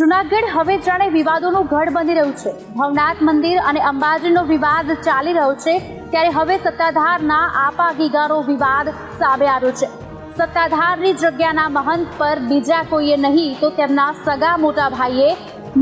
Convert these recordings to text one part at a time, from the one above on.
જુનાગઢ હવે જાણે વિવાદોનું ગઢ બની રહ્યું છે. ભવનાથ મંદિર અને અંબાજીનો વિવાદ ચાલી રહ્યો છે ત્યારે હવે સત્તાધારના આપા ગીગાનો વિવાદ સામે આવ્યો છે. સત્તાધારની જગ્યાના મહંત પર બીજા કોઈએ નહીં તો તેમના સગા મોટા ભાઈએ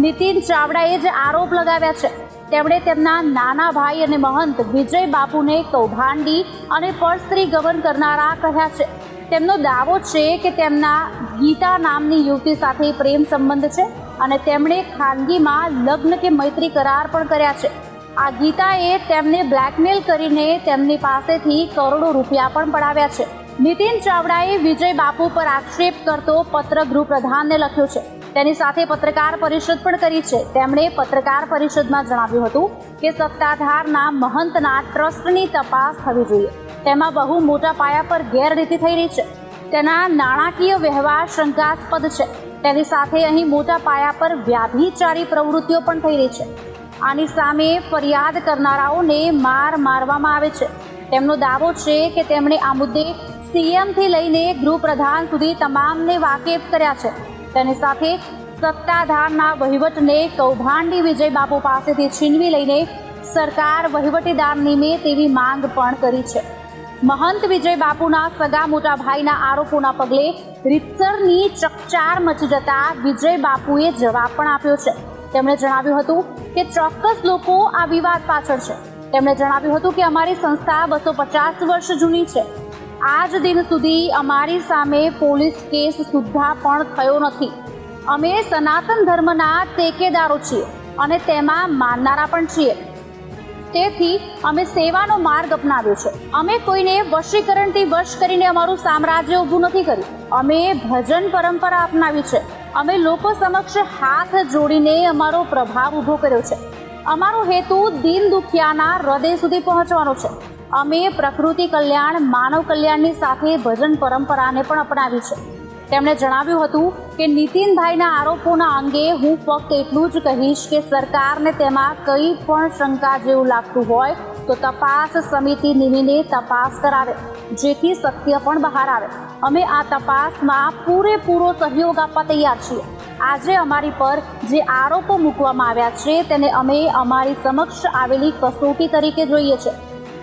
નીતિન ચાવડાએ જ આરોપ લગાવ્યા છે. તેમણે તેમના નાના ભાઈ અને મહંત વિજય બાપુને કૌભાંડી અને પરસ્ત્રી ગમન કરનારા કહ્યા છે. તેમનો દાવો છે કે તેમના ગીતા નામની યુવતી સાથે પ્રેમ સંબંધ છે. અને તેમણે ખાનગીમાં લગ્ન કે મૈત્રી કરાર પણ કર્યા છે. આ ગીતાએ તેમને બ્લેકમેલ કરીને તેમની પાસેથી કરોડો રૂપિયા પણ પડાવ્યા છે. નીતિન ચાવડાએ વિજય બાપુ પર આક્ષેપ કરતો પત્ર ગૃહપ્રધાનને લખ્યો છે. તેની સાથે પત્રકાર પરિષદ પણ કરી છે. તેમણે પત્રકાર પરિષદમાં જણાવ્યું હતું કે સત્તાધારના મહંતના ટ્રસ્ટની તપાસ થવી જોઈએ. તેમાં બહુ મોટા પાયા પર ગેરરીતિ થઈ રહી છે. તેના નાણાકીય વ્યવહાર શંકાસ્પદ છે. તેની સાથે અહીં મોટા પાયા પર વ્યાભિચારી પ્રવૃત્તિઓ પણ થઈ રહી છે. આની સામે ફરિયાદ કરનારાઓને માર મારવામાં આવે છે. તેમનો દાવો છે કે તેમણે આ મુદ્દે સીએમથી લઈને ગૃહપ્રધાન સુધી તમામને વાકેફ કર્યા છે. તેની સાથે સત્તાધારના વહીવટને કૌભાંડી વિજય બાપુ પાસેથી છીનવી લઈને સરકાર વહીવટીદાર નિમે તેવી માંગ પણ કરી છે. મહંત વિજય બાપુના સગા મોટા ભાઈના આરોપોના પગલે રીતસરની ચકચાર મચી જતા વિજય બાપુએ જવાબ પણ આપ્યો છે. તેમણે જણાવ્યું હતું કે ચોક્કસ લોકો આ વિવાદ પાછળ છે. તેમણે જણાવ્યું હતું કે અમારી સંસ્થા બસો પચાસ વર્ષ જૂની છે. આજ દિન સુધી અમારી સામે પોલીસ કેસ સુદ્ધા પણ થયો નથી. અમે સનાતન ધર્મના ટેકેદારો છીએ અને તેમાં માનનારા પણ છીએ. તેથી અમે સેવાનો માર્ગ અપનાવ્યો છે. અમે કોઈને વશીકરણથી વશ કરીને અમારું સામ્રાજ્ય ઊભું નથી કર્યું. અમે ભજન પરંપરા અપનાવી છે. અમે લોકો સમક્ષ હાથ જોડીને અમારો પ્રભાવ ઊભો કર્યો છે. અમારો હેતુ દિન દુખિયાના હૃદય સુધી પહોંચવાનો છે. અમે પ્રકૃતિ કલ્યાણ, માનવ કલ્યાણની સાથે ભજન પરંપરાને પણ અપનાવી છે. તેમણે જણાવ્યું હતું કે નીતિનભાઈના આરોપોના અંગે હું ફક્ત એટલું જ કહીશ કે સરકારને તેમાં કંઈ પણ શંકા જેવું લાગતું હોય તો તપાસ સમિતિ નિમીને તપાસ કરાવે, જેથી સત્ય પણ બહાર આવે. અમે આ તપાસમાં પૂરેપૂરો સહયોગ આપવા તૈયાર છીએ. આજે અમારી પર જે આરોપો મૂકવામાં આવ્યા છે તેને અમે અમારી સમક્ષ આવેલી કસોટી તરીકે જોઈએ છે.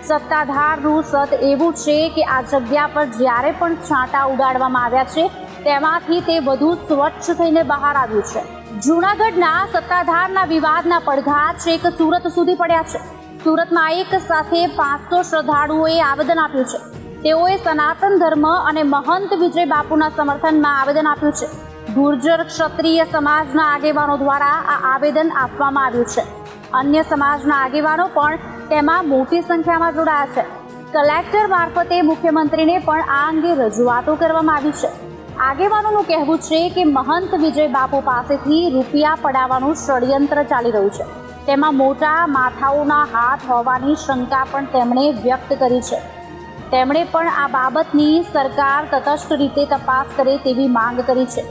સત્તાધારનું સત એવું છે કે આ જગ્યા પર જ્યારે પણ છાંટા ઉડાડવામાં આવ્યા છે તેમાંથી તે વધુ સ્વચ્છ થઈને બહાર આવ્યું છે. જૂનાગઢના સત્તાધારના વિવાદના પડઘા છેક સુરત સુધી પડ્યા છે. સુરતમાં એક સાથે પાંચસો શ્રદ્ધાળુઓએ આવેદન આપ્યું છે. તેઓએ સનાતન ધર્મ અને મહંત વિજય બાપુના સમર્થનમાં આવેદન આપ્યું છે. ગુર્જર ક્ષત્રિય સમાજના આગેવાનો દ્વારા આ આવેદન આપવામાં આવ્યું છે. અન્ય સમાજના આગેવાનો પણ તેમાં મોટી સંખ્યામાં જોડાયા છે. કલેક્ટર મારફતે મુખ્યમંત્રીને પણ આ અંગે રજૂઆતો કરવામાં આવી છે. આગેવાનોનું કહેવું છે કે મહંત વિજય બાપુ પાસેથી રૂપિયા પડાવવાનું ષડયંત્ર ચાલી રહ્યું છે. તેમાં મોટા માથાઓના હાથ હોવાની શંકા પણ તેમણે વ્યક્ત કરી છે. તેમણે પણ આ બાબતની સરકાર તટસ્થ રીતે તપાસ કરે તેવી માંગ કરી છે.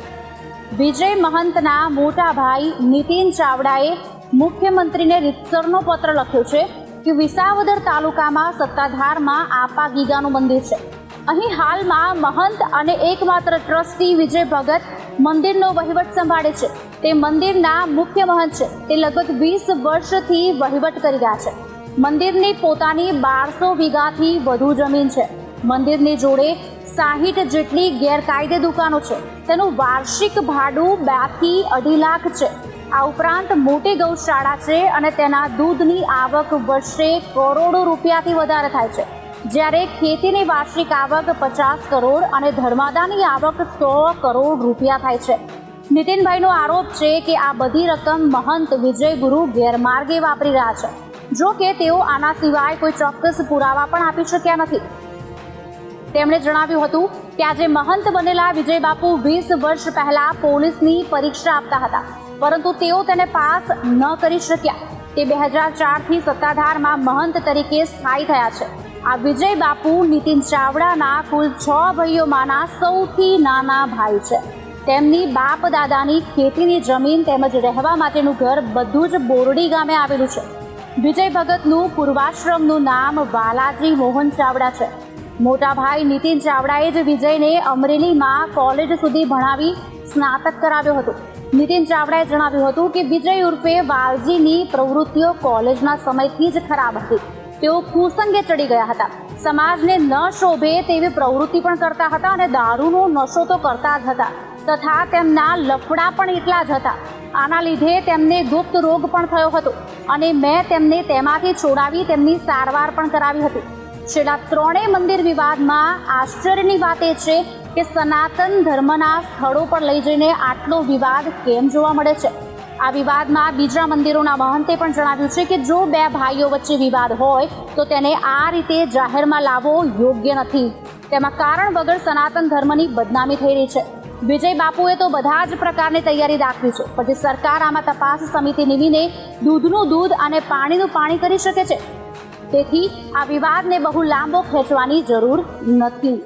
વિજય મહંતના મોટા ભાઈ નીતિન ચાવડાએ મુખ્યમંત્રીને રીતસરનો પત્ર લખ્યો છે કે વિસાવદર તાલુકામાં સત્તાધારમાં આપા ગીગાનું મંદિર છે. અહીં હાલમાં મહંત અને એકમાત્ર ટ્રસ્ટી વિજય ભગત મંદિરનો વહીવટ સંભાળે છે. તે મંદિરના મુખ્ય મહંત છે. તે લગભગ વીસ વર્ષથી વહીવટ કરી રહ્યા છે. મંદિરની પોતાની બારસો વીઘાથી વધુ જમીન છે. મંદિરની જોડે સાહીઠ જેટલી ગેરકાયદે દુકાનો છે. તેનું વાર્ષિક ભાડું બેથી અઢી લાખ છે. આ ઉપરાંત મોટી ગૌશાળા છે અને તેના દૂધની આવક વર્ષે કરોડો રૂપિયાથી વધારે થાય છે. જ્યારે ખેતીની વાર્ષિક આવક પચાસ કરોડ અને ધર્માદાની આવક સો કરોડ રૂપિયા થાય છે. નીતિનભાઈનો આરોપ છે કે આ બધી રકમ મહંત વિજય ગુરુ ગેરમાર્ગે વાપરી રહ્યા છે. જો કે તેઓ આના સિવાય કોઈ ચોક્કસ પુરાવા પણ આપી શક્યા નથી. તેમણે જણાવ્યું હતું કે આજે મહંત બનેલા વિજય બાપુ વીસ વર્ષ પહેલા પોલીસની પરીક્ષા આપતા હતા, પરંતુ તેઓ તેને પાસ ન કરી શક્યા. તે બે હજાર ચારથી સત્તાધારમાં મહંત તરીકે સ્થાયી થયા છે. આ વિજય બાપુ, નીતિન ચાવડાના કુલ છ ભાઈઓમાંના સૌથી નાના ભાઈ છે. તેમની બાપ દાદાની ખેતીની જમીન તેમજ રહેવા માટેનું ઘર બધું જ બોરડી ગામે આવેલું છે. વિજય ભગતનું પૂર્વાશ્રમનું નામ વાલાજી મોહન ચાવડા છે. મોટા ભાઈ નીતિન ચાવડાએ જ વિજયને અમરેલીમાં કોલેજ સુધી ભણાવી સ્નાતક કરાવ્યો હતો. નીતિન ચાવડાએ જણાવ્યું હતું કે વિજય ઉર્ફે વાલજીની પ્રવૃત્તિઓ કોલેજના સમયથી જ ખરાબ હતી. તેઓ કુસંગે ચડી ગયા હતા. સમાજને ન શોભે તેવી પ્રવૃત્તિ પણ કરતા હતા અને દારૂનો નશો તો કરતા જ હતા. તથા તેમના લફડા પણ એટલા જ હતા. આના લીધે તેમને ગુપ્ત રોગ પણ થયો હતો અને મેં તેમને તેમાંથી છોડાવી તેમની સારવાર પણ કરાવી હતી. છેલ્લા ત્રણેય મંદિર વિવાદમાં આશ્ચર્યની વાત એ છે કે સનાતન ધર્મના સ્થળો પર લઈ જઈને આટલો વિવાદ કેમ જોવા મળે છે? આ વિવાદમાં બીજા મંદિરોના મહંતે પણ જણાવ્યું છે કે જો બે ભાઈઓ વચ્ચે વિવાદ હોય, તો તેને આ રીતે જાહેરમાં લાવવો યોગ્ય નથી. તેમાં કારણ વગર સનાતન ધર્મની બદનામી થઈ રહી છે. વિજય બાપુએ તો બધા જ પ્રકારની તૈયારી દાખવી છે, પછી સરકાર આમાં તપાસ સમિતિ નીમીને દૂધનું દૂધ અને પાણીનું પાણી કરી શકે છે. તેથી આ વિવાદને બહુ લાંબો ખેંચવાની જરૂર નથી.